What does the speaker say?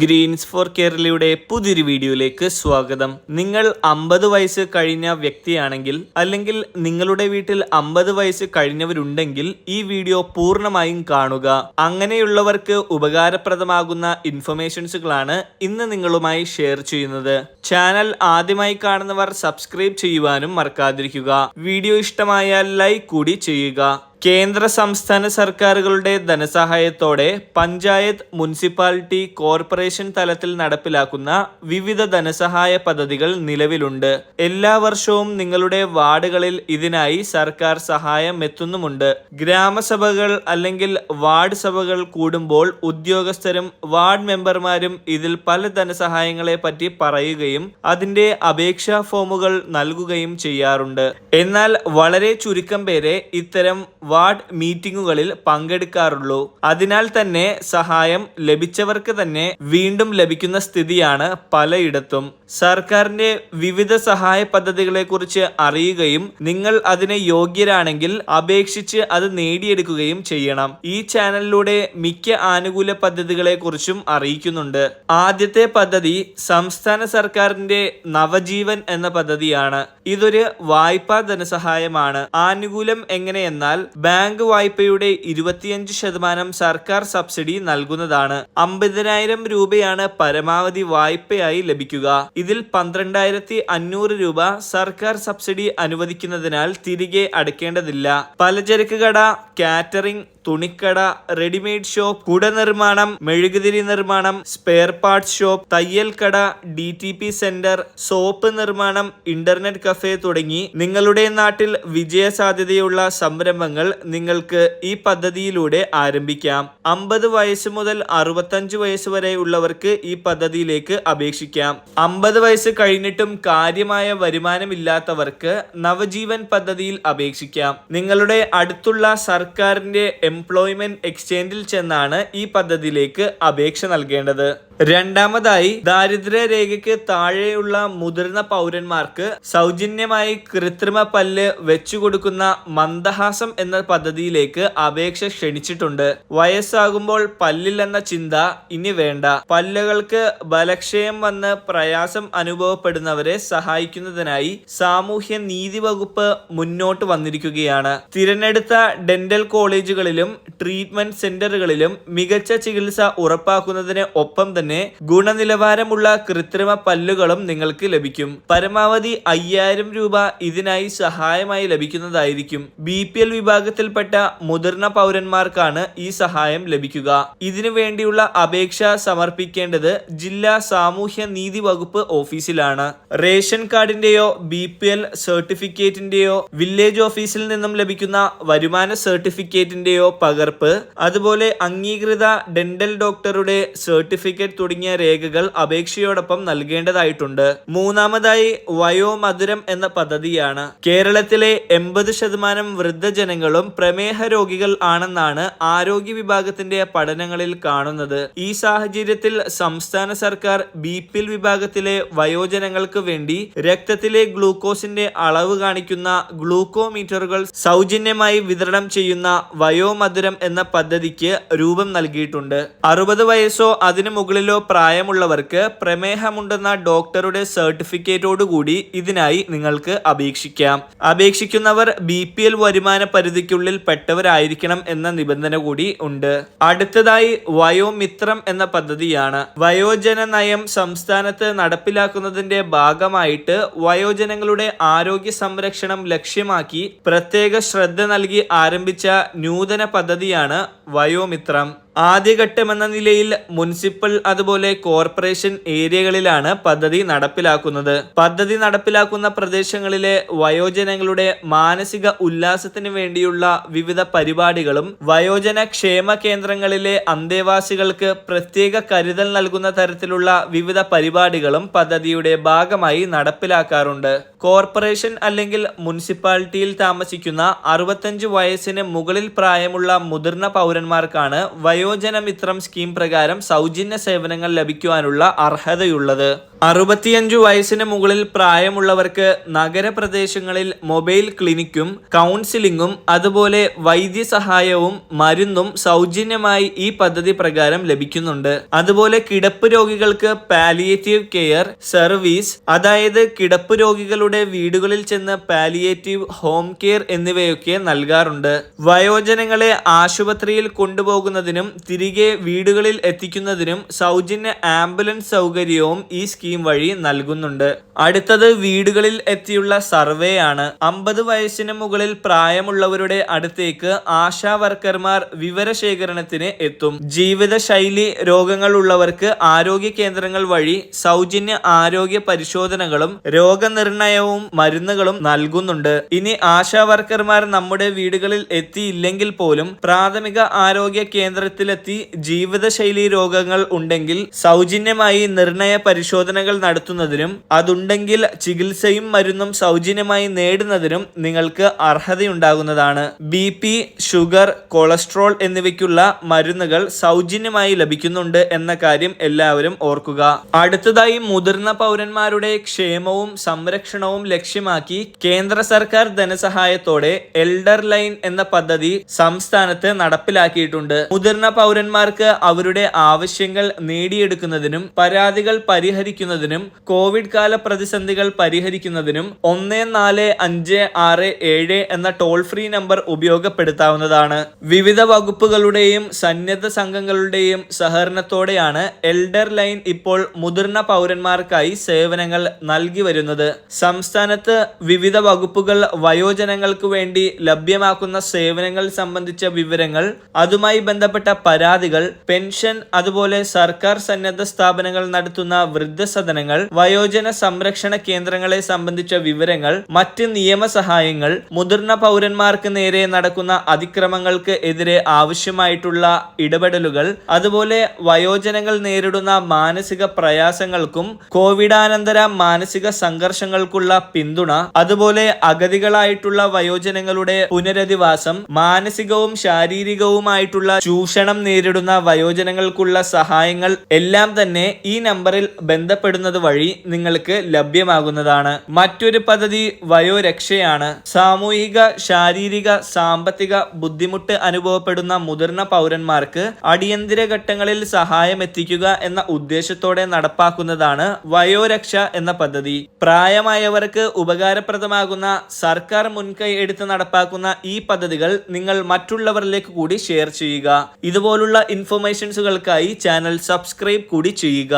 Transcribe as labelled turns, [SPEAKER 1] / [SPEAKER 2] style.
[SPEAKER 1] Green's four കേരളയുടെ പുതിയൊരു വീഡിയോയിലേക്ക് സ്വാഗതം. നിങ്ങൾ അമ്പത് വയസ്സ് കഴിഞ്ഞ വ്യക്തിയാണെങ്കിൽ അല്ലെങ്കിൽ നിങ്ങളുടെ വീട്ടിൽ അമ്പത് വയസ്സ് കഴിഞ്ഞവരുണ്ടെങ്കിൽ ഈ വീഡിയോ പൂർണമായും കാണുക. അങ്ങനെയുള്ളവർക്ക് ഉപകാരപ്രദമാകുന്ന ഇൻഫർമേഷൻസുകളാണ് ഇന്ന് നിങ്ങളുമായി ഷെയർ ചെയ്യുന്നത്. ചാനൽ ആദ്യമായി കാണുന്നവർ സബ്സ്ക്രൈബ് ചെയ്യുവാനും മറക്കാതിരിക്കുക. വീഡിയോ ഇഷ്ടമായാൽ ലൈക്ക് കൂടി ചെയ്യുക. കേന്ദ്ര സംസ്ഥാന സർക്കാരുകളുടെ ധനസഹായത്തോടെ പഞ്ചായത്ത് മുനിസിപ്പാലിറ്റി കോർപ്പറേഷൻ തലത്തിൽ നടപ്പിലാക്കുന്ന വിവിധ ധനസഹായ പദ്ധതികൾ നിലവിലുണ്ട്. എല്ലാ വർഷവും നിങ്ങളുടെ വാർഡുകളിൽ ഇതിനായി സർക്കാർ സഹായം എത്തുന്നുമുണ്ട്. ഗ്രാമസഭകൾ അല്ലെങ്കിൽ വാർഡ് സഭകൾ കൂടുമ്പോൾ ഉദ്യോഗസ്ഥരും വാർഡ് മെമ്പർമാരും ഇതിൽ പല ധനസഹായങ്ങളെ പറ്റി പറയുകയും അതിന്റെ അപേക്ഷാ ഫോമുകൾ നൽകുകയും ചെയ്യാറുണ്ട്. എന്നാൽ വളരെ ചുരുക്കം പേരെ ഇത്തരം വാർഡ് മീറ്റിംഗുകളിൽ പങ്കെടുക്കാറുള്ളൂ. അതിനാൽ തന്നെ സഹായം ലഭിച്ചവർക്ക് തന്നെ വീണ്ടും ലഭിക്കുന്ന സ്ഥിതിയാണ് പലയിടത്തും. സർക്കാരിന്റെ വിവിധ സഹായ പദ്ധതികളെ കുറിച്ച് അറിയുകയും നിങ്ങൾ അതിന് യോഗ്യരാണെങ്കിൽ അപേക്ഷിച്ച് അത് നേടിയെടുക്കുകയും ചെയ്യണം. ഈ ചാനലിലൂടെ മിക്ക ആനുകൂല പദ്ധതികളെ കുറിച്ചും അറിയിക്കുന്നുണ്ട്. ആദ്യത്തെ പദ്ധതി സംസ്ഥാന സർക്കാരിന്റെ നവജീവൻ എന്ന പദ്ധതിയാണ്. ഇതൊരു വായ്പാ ധനസഹായമാണ്. ആനുകൂല്യം എങ്ങനെയെന്നാൽ ബാങ്ക് വായ്പയുടെ ഇരുപത്തിയഞ്ച് ശതമാനം സർക്കാർ സബ്സിഡി നൽകുന്നതാണ്. അമ്പതിനായിരം രൂപയാണ് പരമാവധി വായ്പയായി ലഭിക്കുക. ഇതിൽ പന്ത്രണ്ടായിരത്തി അഞ്ഞൂറ് രൂപ സർക്കാർ സബ്സിഡി അനുവദിക്കുന്നതിനാൽ തിരികെ അടയ്ക്കേണ്ടതില്ല. പലചരക്ക് കട കാറ്ററിംഗ് തുണിക്കട റെഡിമെയ്ഡ് ഷോപ്പ് കുട നിർമ്മാണം മെഴുകുതിരി നിർമ്മാണം സ്പെയർ പാർട്സ് ഷോപ്പ് തയ്യൽ കട D T P centre soap നിർമ്മാണം ഇന്റർനെറ്റ് കഫേ തുടങ്ങി നിങ്ങളുടെ നാട്ടിൽ വിജയ സാധ്യതയുള്ള സംരംഭങ്ങൾ നിങ്ങൾക്ക് ഈ പദ്ധതിയിലൂടെ ആരംഭിക്കാം. അമ്പത് വയസ്സ് മുതൽ അറുപത്തഞ്ച് വയസ്സ് വരെ ഉള്ളവർക്ക് ഈ പദ്ധതിയിലേക്ക് അപേക്ഷിക്കാം. അമ്പത് വയസ്സ് കഴിഞ്ഞിട്ടും കാര്യമായ വരുമാനമില്ലാത്തവർക്ക് നവജീവൻ പദ്ധതിയിൽ അപേക്ഷിക്കാം. നിങ്ങളുടെ അടുത്തുള്ള സർക്കാരിന്റെ എംപ്ലോയ്മെന്റ് എക്സ്ചേഞ്ചിൽ ചെന്നാണ് ഈ പദ്ധതിയിലേക്ക് അപേക്ഷ നൽകേണ്ടത്. രണ്ടാമതായി ദാരിദ്ര്യ രേഖയ്ക്ക് താഴെയുള്ള മുതിർന്ന പൗരന്മാർക്ക് സൗജന്യമായി കൃത്രിമ പല്ല് വെച്ചു കൊടുക്കുന്ന മന്ദഹാസം എന്ന പദ്ധതിയിലേക്ക് അപേക്ഷ ക്ഷണിച്ചിട്ടുണ്ട്. വയസ്സാകുമ്പോൾ പല്ലില്ലെന്ന ചിന്ത ഇനി വേണ്ട. പല്ലുകൾക്ക് ബലക്ഷയം വന്ന് പ്രയാസം അനുഭവപ്പെടുന്നവരെ സഹായിക്കുന്നതിനായി സാമൂഹ്യ നീതി വകുപ്പ് മുന്നോട്ട് വന്നിരിക്കുകയാണ്. തിരഞ്ഞെടുത്ത ഡെന്റൽ കോളേജുകളിലും ട്രീറ്റ്മെന്റ് സെന്ററുകളിലും മികച്ച ചികിത്സ ഉറപ്പാക്കുന്നതിന് ഒപ്പം തന്നെ ഗുണനിലവാരമുള്ള കൃത്രിമ പല്ലുകളും നിങ്ങൾക്ക് ലഭിക്കും. പരമാവധി അയ്യായിരം രൂപ ഇതിനായി സഹായമായി ലഭിക്കുന്നതായിരിക്കും. ബി പി എൽ വിഭാഗത്തിൽപ്പെട്ട മുതിർന്ന പൗരന്മാർക്കാണ് ഈ സഹായം ലഭിക്കുക. ഇതിനു വേണ്ടിയുള്ള അപേക്ഷ സമർപ്പിക്കേണ്ടത് ജില്ലാ സാമൂഹ്യ നീതി വകുപ്പ് ഓഫീസിലാണ്. റേഷൻ കാർഡിന്റെയോ ബി പി എൽ സർട്ടിഫിക്കറ്റിന്റെയോ വില്ലേജ് ഓഫീസിൽ നിന്നും ലഭിക്കുന്ന വരുമാന സർട്ടിഫിക്കറ്റിന്റെയോ പകർപ്പ് അതുപോലെ അംഗീകൃത ഡെന്റൽ ഡോക്ടറുടെ സർട്ടിഫിക്കറ്റ് തുടങ്ങിയ രേഖകൾ അപേക്ഷയോടൊപ്പം നൽകേണ്ടതായിട്ടുണ്ട്. മൂന്നാമതായി വയോമധുരം എന്ന പദ്ധതിയാണ്. കേരളത്തിലെ എൺപത് ശതമാനം വൃദ്ധജനങ്ങളും പ്രമേഹ രോഗികൾ ആണെന്നാണ് ആരോഗ്യ വിഭാഗത്തിന്റെ പഠനങ്ങളിൽ കാണുന്നത്. ഈ സാഹചര്യത്തിൽ സംസ്ഥാന സർക്കാർ ബി പി എൽ വിഭാഗത്തിലെ വയോജനങ്ങൾക്ക് വേണ്ടി രക്തത്തിലെ ഗ്ലൂക്കോസിന്റെ അളവ് കാണിക്കുന്ന ഗ്ലൂക്കോമീറ്ററുകൾ സൗജന്യമായി വിതരണം ചെയ്യുന്ന വയോമധുരം എന്ന പദ്ധതിക്ക് രൂപം നൽകിയിട്ടുണ്ട്. അറുപത് വയസ്സോ അതിനു മുകളിലോ പ്രായമുള്ളവർക്ക് പ്രമേഹമുണ്ടെന്ന ഡോക്ടറുടെ സർട്ടിഫിക്കറ്റോടുകൂടി ഇതിനായി നിങ്ങൾക്ക് അപേക്ഷിക്കാം. അപേക്ഷിക്കുന്നവർ ബി പി എൽ വരുമാന പരിധിക്കുള്ളിൽ പെട്ടവരായിരിക്കണം എന്ന നിബന്ധന കൂടി ഉണ്ട്. അടുത്തതായി വയോമിത്രം എന്ന പദ്ധതിയാണ്. വയോജന നയം സംസ്ഥാനത്ത് നടപ്പിലാക്കുന്നതിന്റെ ഭാഗമായിട്ട് വയോജനങ്ങളുടെ ആരോഗ്യ സംരക്ഷണം ലക്ഷ്യമാക്കി പ്രത്യേക ശ്രദ്ധ നൽകി ആരംഭിച്ച നൂതന പദ്ധതിയാണ് വയോമിത്രം. ആദ്യഘട്ടമെന്ന നിലയിൽ മുനിസിപ്പൽ അതുപോലെ കോർപ്പറേഷൻ ഏരിയകളിലാണ് പദ്ധതി നടപ്പിലാക്കുന്നത്. പദ്ധതി നടപ്പിലാക്കുന്ന പ്രദേശങ്ങളിലെ വയോജനങ്ങളുടെ മാനസിക ഉല്ലാസത്തിന് വേണ്ടിയുള്ള വിവിധ പരിപാടികളും വയോജന ക്ഷേമ കേന്ദ്രങ്ങളിലെ അന്തേവാസികൾക്ക് പ്രത്യേക കരുതൽ നൽകുന്ന തരത്തിലുള്ള വിവിധ പരിപാടികളും പദ്ധതിയുടെ ഭാഗമായി നടപ്പിലാക്കാറുണ്ട്. കോർപ്പറേഷൻ അല്ലെങ്കിൽ മുനിസിപ്പാലിറ്റിയിൽ താമസിക്കുന്ന അറുപത്തഞ്ച് വയസ്സിന് മുകളിൽ പ്രായമുള്ള മുതിർന്ന പൗരന്മാർക്കാണ് വയോ വയോജന മിത്രം സ്കീം പ്രകാരം സൗജന്യ സേവനങ്ങൾ ലഭിക്കുവാനുള്ള അർഹതയുള്ളത്. അറുപത്തിയഞ്ചു വയസ്സിന് മുകളിൽ പ്രായമുള്ളവർക്ക് നഗരപ്രദേശങ്ങളിൽ മൊബൈൽ ക്ലിനിക്കും കൗൺസിലിംഗും അതുപോലെ വൈദ്യസഹായവും മരുന്നും സൗജന്യമായി ഈ പദ്ധതി പ്രകാരം ലഭിക്കുന്നുണ്ട്. അതുപോലെ കിടപ്പ് രോഗികൾക്ക് പാലിയേറ്റീവ് കെയർ സർവീസ് അതായത് കിടപ്പ് രോഗികളുടെ വീടുകളിൽ ചെന്ന് പാലിയേറ്റീവ് ഹോം കെയർ എന്നിവയൊക്കെ നൽകാറുണ്ട്. വയോജനങ്ങളെ ആശുപത്രിയിൽ കൊണ്ടുപോകുന്നതിനും തിരികെ വീടുകളിൽ എത്തിക്കുന്നതിനും സൗജന്യ ആംബുലൻസ് സൗകര്യവും ഈ സ്കീം വഴി നൽകുന്നുണ്ട്. അടുത്തത് വീടുകളിൽ എത്തിയുള്ള സർവേ ആണ്. അമ്പത് വയസ്സിന് മുകളിൽ പ്രായമുള്ളവരുടെ അടുത്തേക്ക് ആശാ വർക്കർമാർ വിവരശേഖരണത്തിന് എത്തും. ജീവിതശൈലി രോഗങ്ങൾ ഉള്ളവർക്ക് ആരോഗ്യ കേന്ദ്രങ്ങൾ വഴി സൗജന്യ ആരോഗ്യ പരിശോധനകളും രോഗനിർണയവും മരുന്നുകളും നൽകുന്നുണ്ട്. ഇനി ആശാ വർക്കർമാർ നമ്മുടെ വീടുകളിൽ എത്തിയില്ലെങ്കിൽ പോലും പ്രാഥമിക ആരോഗ്യ കേന്ദ്രത്തിലെത്തി ജീവിതശൈലി രോഗങ്ങൾ ഉണ്ടെങ്കിൽ സൗജന്യമായി നിർണയ പരിശോധനകൾ നടത്തുന്നതിനും അതുണ്ടെങ്കിൽ ചികിത്സയും മരുന്നും സൗജന്യമായി നേടുന്നതിനും നിങ്ങൾക്ക് അർഹതയുണ്ടാകുന്നതാണ്. ബി പി ഷുഗർ കൊളസ്ട്രോൾ എന്നിവയ്ക്കുള്ള മരുന്നുകൾ സൗജന്യമായി ലഭിക്കുന്നുണ്ട് എന്ന കാര്യം എല്ലാവരും ഓർക്കുക. അടുത്തതായി മുതിർന്ന പൗരന്മാരുടെ ക്ഷേമവും സംരക്ഷണവും ലക്ഷ്യമാക്കി കേന്ദ്ര സർക്കാർ ധനസഹായത്തോടെ എൽഡർ ലൈൻ എന്ന പദ്ധതി സംസ്ഥാനത്ത് നടപ്പിലാക്കിയിട്ടുണ്ട്. മുതിർന്ന പൗരന്മാർക്ക് അവരുടെ ആവശ്യങ്ങൾ നേടിയെടുക്കുന്നതിനും പരാതികൾ പരിഹരിക്കുന്നതിനും കോവിഡ് കാല പ്രതിസന്ധികൾ പരിഹരിക്കുന്നതിനും ഒന്ന് നാല് അഞ്ച് ആറ് ഏഴ് എന്ന ടോൾ ഫ്രീ നമ്പർ ഉപയോഗപ്പെടുത്താവുന്നതാണ്. വിവിധ വകുപ്പുകളുടെയും സന്നദ്ധ സംഘങ്ങളുടെയും സഹകരണത്തോടെയാണ് എൽഡർ ലൈൻ ഇപ്പോൾ മുതിർന്ന പൗരന്മാർക്കായി സേവനങ്ങൾ നൽകി വരുന്നത്. സംസ്ഥാനത്ത് വിവിധ വകുപ്പുകൾ വയോജനങ്ങൾക്ക് വേണ്ടി ലഭ്യമാക്കുന്ന സേവനങ്ങൾ സംബന്ധിച്ച വിവരങ്ങൾ അതുമായി ബന്ധപ്പെട്ട പരാതികൾ പെൻഷൻ അതുപോലെ സർക്കാർ സന്നദ്ധ സ്ഥാപനങ്ങൾ നടത്തുന്ന വൃദ്ധസദനങ്ങൾ വയോജന സംരക്ഷണ കേന്ദ്രങ്ങളെ സംബന്ധിച്ച വിവരങ്ങൾ മറ്റ് നിയമസഹായങ്ങൾ മുതിർന്ന പൗരന്മാർക്ക് നേരെ നടക്കുന്ന അതിക്രമങ്ങൾക്ക് എതിരെ ആവശ്യമായിട്ടുള്ള ഇടപെടലുകൾ അതുപോലെ വയോജനങ്ങൾ നേരിടുന്ന മാനസിക പ്രയാസങ്ങൾക്കും കോവിഡാനന്തര മാനസിക സംഘർഷങ്ങൾക്കുള്ള പിന്തുണ അതുപോലെ അഗതികളായിട്ടുള്ള വയോജനങ്ങളുടെ പുനരധിവാസം മാനസികവും ശാരീരികവുമായിട്ടുള്ള ചൂഷണം നേരിടുന്ന വയോജനങ്ങൾക്കുള്ള സഹായങ്ങൾ എല്ലാം തന്നെ ഈ നമ്പറിൽ ബന്ധപ്പെടുന്നത് വഴി നിങ്ങൾക്ക് ലഭ്യമാകുന്നതാണ്. മറ്റൊരു പദ്ധതി വയോരക്ഷയാണ്. സാമൂഹിക ശാരീരിക സാമ്പത്തിക ബുദ്ധിമുട്ട് അനുഭവപ്പെടുന്ന മുതിർന്ന പൗരന്മാർക്ക് അടിയന്തര ഘട്ടങ്ങളിൽ സഹായം എത്തിക്കുക എന്ന ഉദ്ദേശത്തോടെ നടപ്പാക്കുന്നതാണ് വയോരക്ഷ എന്ന പദ്ധതി. പ്രായമായവർക്ക് ഉപകാരപ്രദമാകുന്ന സർക്കാർ മുൻകൈ എടുത്ത് നടപ്പാക്കുന്ന ഈ പദ്ധതികൾ നിങ്ങൾ മറ്റുള്ളവരിലേക്ക് കൂടി ഷെയർ ചെയ്യുക. ഇതുപോലുള്ള ഇൻഫർമേഷൻസുകൾക്കായി ചാനൽ സബ്സ്ക്രൈബ് കൂടി ചെയ്യുക.